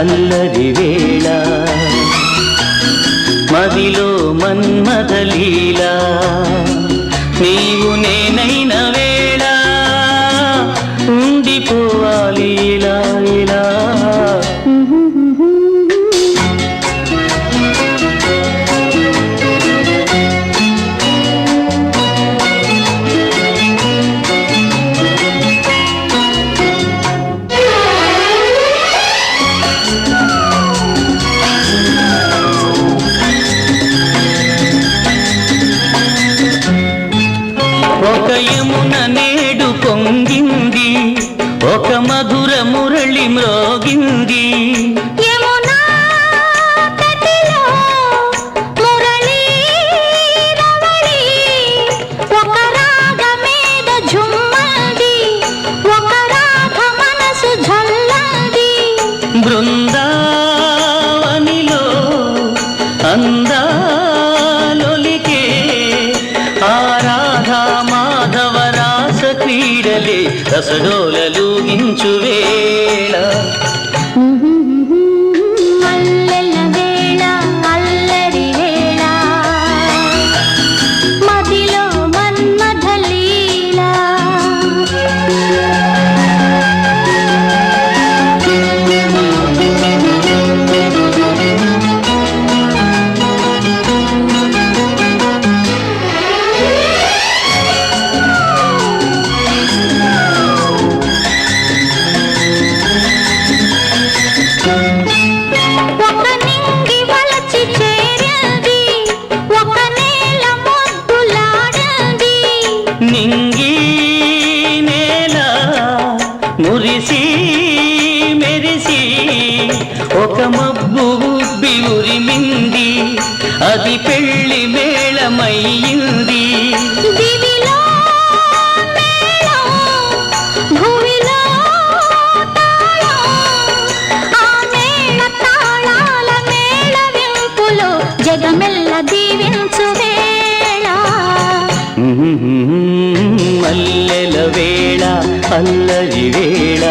అల్లరి వేళ. మదిలో మన్మదలీలా ఒక యమున నేడు పొంగింది. ఒక మధుర మురళి మ్రోగింది. తటిలో క్రీడలే రసడోలూగించు వేళ. నింగి నేల మురిసి మెరిసి ఒక మా మల్లెల వేళ అల్లరి వేళ.